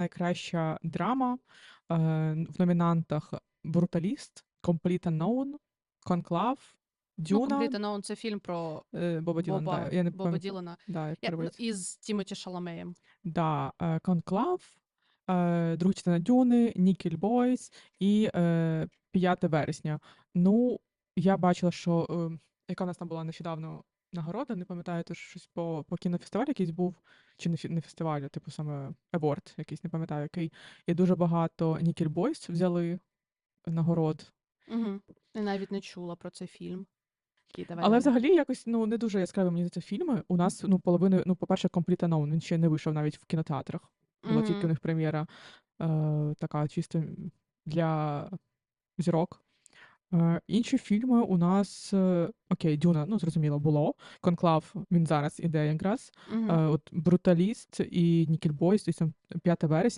найкраща драма е, в номінантах Бруталіст, Complete Unknown, Конклав, Ну, Дюна, Complete Unknown – це фільм про е, Боба Ділана. Боба, Да, я не Боба. Ділана. Да, Я, ну, із Тімоті Шаламеєм. Да, е, Конклав, е, друга частина Дюни, Нікель Бойс і е, 5 вересня. Ну, я бачила, що е, яка в нас там була нещодавно нагорода, не пам'ятаю, то щось по, по кінофестивалю якийсь був, чи не, фі- не фестивалю, типу саме Еворд, якийсь, не пам'ятаю який. І дуже багато Нікель Бойс взяли нагород. Угу. Я навіть не чула про цей фільм. Давай Але далі. взагалі якось ну не дуже яскраві мені здається фільми. У нас ну половини, ну, по-перше, Complete Unknown, він ще не вийшов навіть в кінотеатрах. Була тільки у них прем'єра е, така чисто для зірок. Е, інші фільми у нас е, окей, Дюна, ну зрозуміло, було. Конклав він зараз іде якраз. Мгм. Е, от Бруталіст і Нікель і сам там 5 вересня.